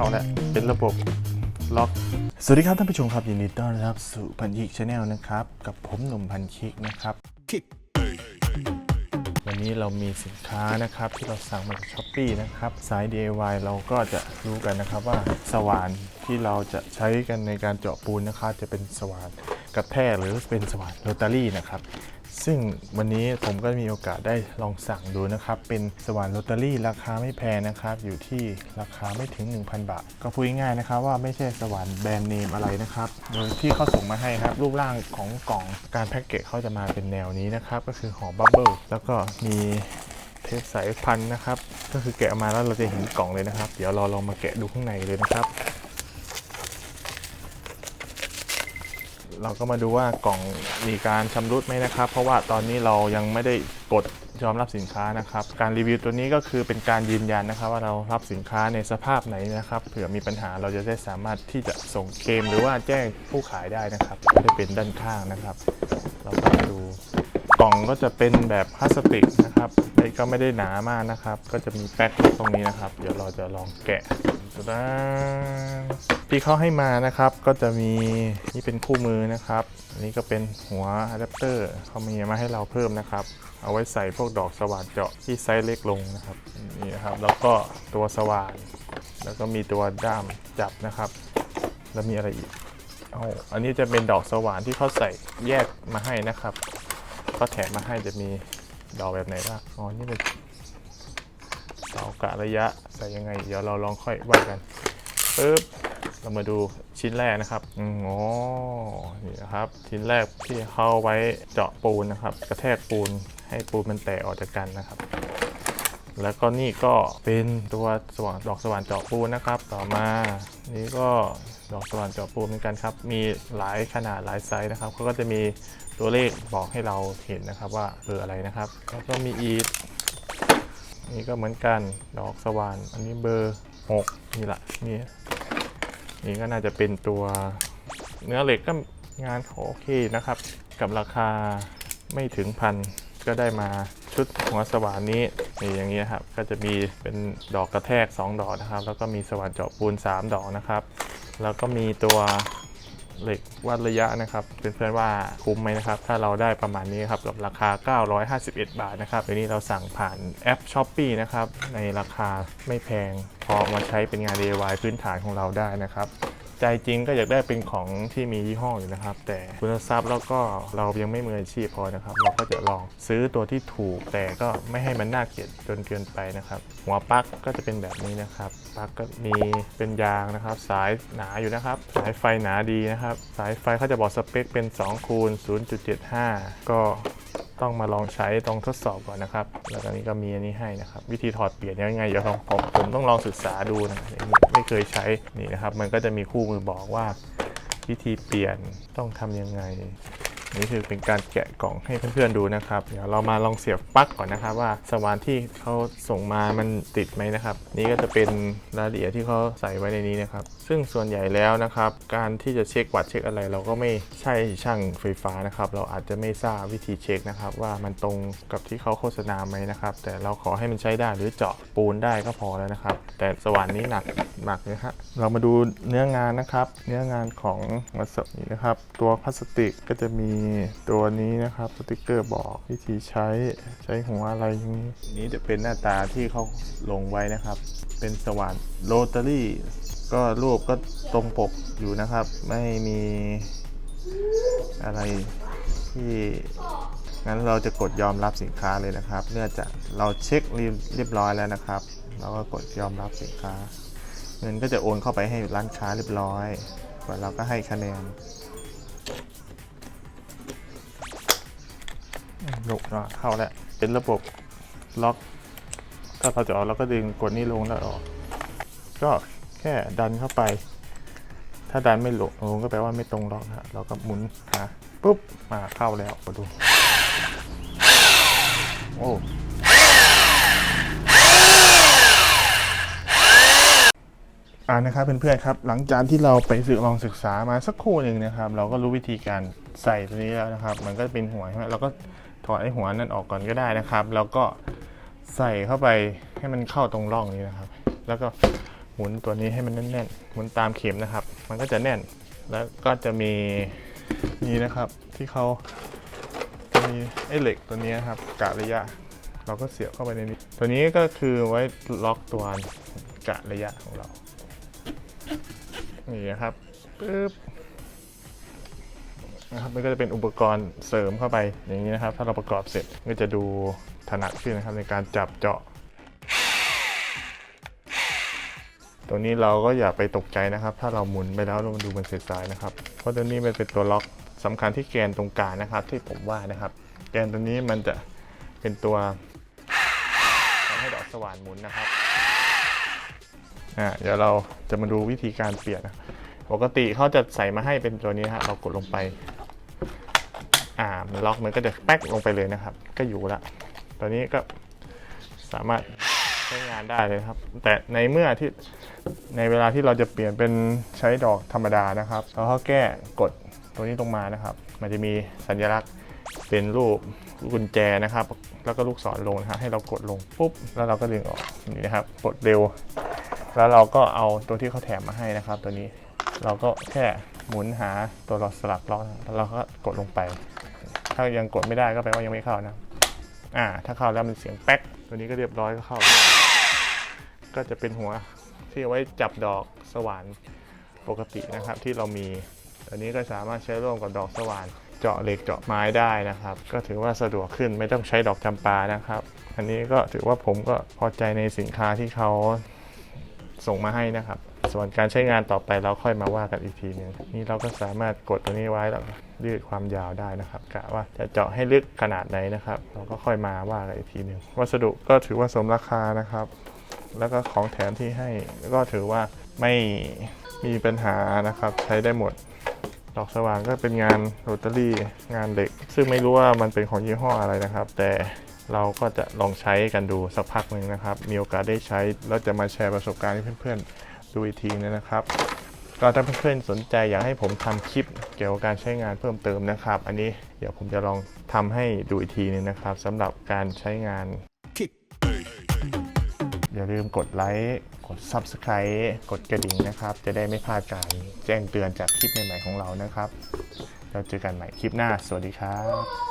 เข้าแล้ว เป็นระบบล็อก สวัสดีครับท่านผู้ชมครับยินดีต้อนรับสู่พันคิกชาแนลนะครับ กับผมหนุ่มพันคิกนะครับ วันนี้เรามีสินค้านะครับที่เราสั่งมาจากช้อปปีนะครับ สาย DIY เราก็จะรู้กันนะครับว่าสว่านที่เราจะใช้กันในการเจาะปูนนะครับจะเป็นสว่านกระแทกหรือเป็นสว่านโรตารี่นะครับ ซึ่งวันนี้ผมก็มีโอกาสได้ลองสั่งดูนะครับ เป็นสว่านโรตารี่ราคาไม่แพงนะครับ อยู่ที่ราคาไม่ถึง 1,000 บาท ก็พูดง่ายๆนะครับว่าไม่ใช่สว่านแบรนด์เนมอะไรนะครับ โดยที่เขาส่งมาให้ครับ รูปร่างของกล่องการแพ็กเกจเขาจะมาเป็นแนวนี้นะครับ ก็คือห่อบับเบิลแล้วก็มีเทปสายพันนะครับ ก็คือแกะมาแล้วเราจะเห็นกล่องเลยนะครับ เดี๋ยวเราลองมาแกะดูข้างในเลยนะครับ เราก็มาดูว่ากล่องมีการชำรุดไหมนะครับ เพราะว่าตอนนี้เรายังไม่ได้กดยอมรับสินค้านะครับ การรีวิวตัวนี้ก็คือเป็นการยืนยันนะครับ ว่าเรารับสินค้าในสภาพไหนนะครับเผื่อมีปัญหาเราจะได้สามารถที่จะส่งเคลมหรือว่าแจ้งผู้ขายได้นะครับจะเป็นด้านข้างนะครับ เราก็ดู กล่องก็จะเป็นแบบพลาสติกนะครับแต่ก็ไม่ได้หนามากนะครับ ก็จะมีแป๊กตรงนี้นะครับ เดี๋ยวเราจะลองแกะดูนะที่เขาให้มานะครับ ก็จะมีนี่เป็นคู่มือนะครับ อันนี้ก็เป็นหัวอะแดปเตอร์เขามีมาให้เราเพิ่มนะครับ เอาไว้ใส่พวกดอกสว่านเจาะที่ไซส์เล็กลงนะครับนี่นะครับ แล้วก็ตัวสว่าน แล้วก็มีตัวด้ามจับนะครับ แล้วมีอะไรอีกเอาอันนี้จะเป็นดอกสว่านที่เขาใส่แยกมาให้นะครับ ก็แถมมาให้จะมีดอกแบบไหนบ้างอ๋อ นี่เป็นเสากะระยะใส่ยังไง เดี๋ยวเราลองค่อยว่ากันปึ๊บเรามาดูชิ้นแรกนะครับอ๋อนี่นะครับ ชิ้นแรกที่เขาไว้เจาะปูนนะครับ กระแทกปูนให้ปูนมันแตกออกจากกันนะครับ แล้วก็นี่ก็เป็นตัวสว่านดอกสว่านเจาะปูนนะครับ ต่อมานี่ก็ดอกสว่านเจาะปูนเหมือนกันครับ มีหลายขนาดหลายไซส์นะครับเขาก็จะมี ตัวเลขบอกให้เราเห็นนะครับว่าเบอร์อะไรนะครับ แล้วก็มีอีกนี่ก็เหมือนกันดอกสว่านอันนี้เบอร์ 6 นี่แหละนี่นี่ก็น่าจะเป็นตัวเนื้อเหล็กก็งานโอเคนะครับ กับราคาไม่ถึงพันก็ได้มาชุดหัวสว่านนี้นี่อย่างนี้ครับก็จะมีเป็นดอกกระแทก 2 ดอกนะครับ แล้วก็มีสว่านเจาะปูน 3 ดอกนะครับ แล้วก็มีตัว เหล็กวัดระยะนะครับเพื่อนๆว่าคุ้มไหมนะครับ ถ้าเราได้ประมาณนี้ครับกับราคา 951 บาทนะครับทีนี้เราสั่งผ่านแอป s h อ p e e นะครับในราคาไม่แพงพอมาใช้เป็นงาน DIY พื้นฐานของเราได้นะครับ ใจจริงก็อยากได้เป็นของที่มียี่ห้ออยู่นะครับ แต่คุณทรัพย์แล้วก็เรายังไม่มืออาชีพพอนะครับ เราก็จะลองซื้อตัวที่ถูก แต่ก็ไม่ให้มันน่าเกลียดจนเกินไปนะครับ หัวปลั๊กก็จะเป็นแบบนี้นะครับปลั๊กก็มีเป็นยางนะครับ สายหนาอยู่นะครับ สายไฟหนาดีนะครับ สายไฟเขาจะบอกสเปคเป็น2คูณ0.75 ก็ ต้องมาลองใช้ต้องทดสอบก่อนนะครับ แล้วก็นี้ก็มีอันนี้ให้นะครับ วิธีถอดเปลี่ยนยังไงเดี๋ยวลองผมผมต้องลองศึกษาดูนะไม่เคยใช้นี่นะครับ มันก็จะมีคู่มือบอกว่า วิธีเปลี่ยนต้องทำยังไง นี่คือเป็นการแกะกล่องให้เพื่อนๆดูนะครับ เดี๋ยวเรามาลองเสียบปลั๊กก่อนนะครับ ว่าสว่านที่เขาส่งมามันติดไหมนะครับ นี่ก็จะเป็นรายละเอียดที่เขาใส่ไว้ในนี้นะครับ ซึ่งส่วนใหญ่แล้วนะครับ การที่จะเช็ควัดเช็คอะไร เราก็ไม่ใช่ช่างไฟฟ้านะครับ เราอาจจะไม่ทราบวิธีเช็คนะครับ ว่ามันตรงกับที่เขาโฆษณาไหมนะครับ แต่เราขอให้มันใช้ได้หรือเจาะปูนได้ก็พอแล้วนะครับ แต่สว่านนี้หนักหนักนะฮะเรามาดูเนื้องานนะครับ เนื้องานของวัสดุนี้นะครับ ตัวพลาสติกก็จะมีตัวนี้นะครับสติกเกอร์บอกวิธีใช้ใช้หัวอะไรอย่างนี้ นี้จะเป็นหน้าตาที่เขาลงไว้นะครับ เป็นสว่านโรตารี่ก็รูปก็ตรงปกอยู่นะครับ ไม่มีอะไรที่งั้นเราจะกดยอมรับสินค้าเลยนะครับ เนื่องจากเราเช็คเรียบร้อยแล้วนะครับเราก็กดยอมรับสินค้า เงินก็จะโอนเข้าไปให้ร้านค้าเรียบร้อยก่อนเราก็ให้คะแนน ลุกนะเข้าแล้วเป็นระบบล็อก ถ้าเราจะออกเราก็ดึงกดนี่ลงแล้วออก ก็แค่ดันเข้าไป ถ้าดันไม่ลงลงก็แปลว่าไม่ตรงล็อกนะฮะเราก็หมุนหาปุ๊บมาเข้าแล้วมาดู โอ้อ่านะครับเพื่อนๆครับหลังจากที่เราไปศึกลองศึกษามาสักครู่หนึ่งนะครับ เราก็รู้วิธีการใส่ตัวนี้แล้วนะครับ มันก็เป็นหัวใช่ไหมเราก็ ถอดไอ้หัวนั่นออกก่อนก็ได้นะครับ แล้วก็ใส่เข้าไปให้มันเข้าตรงร่องนี้นะครับ แล้วก็หมุนตัวนี้ให้มันแน่นๆหมุนตามเข็มนะครับ มันก็จะแน่นแล้วก็จะมีนี่นะครับที่เขาจะมีไอ้เหล็กตัวนี้ครับกะระยะ เราก็เสียบเข้าไปในนี้ ตัวนี้ก็คือไว้ล็อกตัวกะระยะของเรานี่นะครับปึ๊บ นะครับมันก็จะเป็นอุปกรณ์เสริมเข้าไปอย่างนี้นะครับ ถ้าเราประกอบเสร็จก็จะดูถนัดขึ้นนะครับในการจับเจาะ ตรงนี้เราก็อย่าไปตกใจนะครับ ถ้าเราหมุนไปแล้วมันดูมันเสียสายนะครับ เพราะตัวนี้มันเป็นตัวล็อกสำคัญที่แกนตรงกลางนะครับ ที่ผมว่านะครับ แกนตัวนี้มันจะเป็นตัวทำให้ดอกสว่านหมุนนะครับอ่าเดี๋ยวเราจะมาดูวิธีการเปลี่ยนนะปกติเขาจะใส่มาให้เป็นตัวนี้ฮะเรากดลงไป อ่ามันล็อกมันก็จะแป๊กลงไปเลยนะครับ ก็อยู่ละตัวนี้ก็สามารถใช้งานได้เลยครับ แต่ในเมื่อที่ในเวลาที่เราจะเปลี่ยนเป็นใช้ดอกธรรมดานะครับเราก็แก้กดตัวนี้ลงมานะครับ มันจะมีสัญลักษณ์เป็นรูปกุญแจนะครับ แล้วก็ลูกศรลงนะฮะให้เรากดลงปุ๊บ แล้วเราก็ดึงออกนี่นะครับกดเร็ว แล้วเราก็เอาตัวที่เขาแถมมาให้นะครับ ตัวนี้เราก็แค่หมุนหาตัวล็อกสลักล็อกแล้วเราก็กดลงไป ถ้ายังกดไม่ได้ก็แปลว่ายังไม่เข้านะอ่า ถ้าเข้าแล้วมันเสียงแป๊ก ตัวนี้ก็เรียบร้อยก็เข้า ก็จะเป็นหัวที่เอาไว้จับดอกสว่านปกตินะครับที่เรามีตัวนี้ก็สามารถใช้ร่วมกับดอกสว่านเจาะเหล็กเจาะไม้ได้นะครับ ก็ถือว่าสะดวกขึ้นไม่ต้องใช้ดอกจำปานะครับ อันนี้ก็ถือว่าผมก็พอใจในสินค้าที่เขาส่งมาให้นะครับ ส่วนการใช้งานต่อไปเราค่อยมาว่ากันอีกทีหนึงนี่เราก็สามารถกดตัวนี้ไว้แล้วยืดความยาวได้นะครับกะว่าจะเจาะให้ลึกขนาดไหนนะครับ เราก็ค่อยมาว่ากันอีกทีหนึ่งวัสดุก็ถือว่าสมราคานะครับ แล้วก็ของแถมที่ให้ก็ถือว่าไม่มีปัญหานะครับใช้ได้หมดดอกสว่างก็เป็นงานโรตารี่งานเหล็ก ซึ่งไม่รู้ว่ามันเป็นของยี่ห้ออะไรนะครับ แต่เราก็จะลองใช้กันดูสักพักหนึ่งนะครับ มีโอกาสได้ใช้แล้วจะมาแชร์ประสบการณ์ให้เพื่อนๆ ดูอีกทีนึงนะครับ ก็ถ้าเพื่อนๆสนใจอยากให้ผมทำคลิปเกี่ยวกับการใช้งานเพิ่มเติมนะครับ อันนี้เดี๋ยวผมจะลองทำให้ดูอีกทีนึงนะครับสำหรับการใช้งานอย่าลืมกดไลค์กด Subscribe กดกระดิ่งนะครับ จะได้ไม่พลาดการแจ้งเตือนจากคลิปใหม่ๆของเรานะครับแล้วเจอกันใหม่คลิปหน้า สวัสดีครับ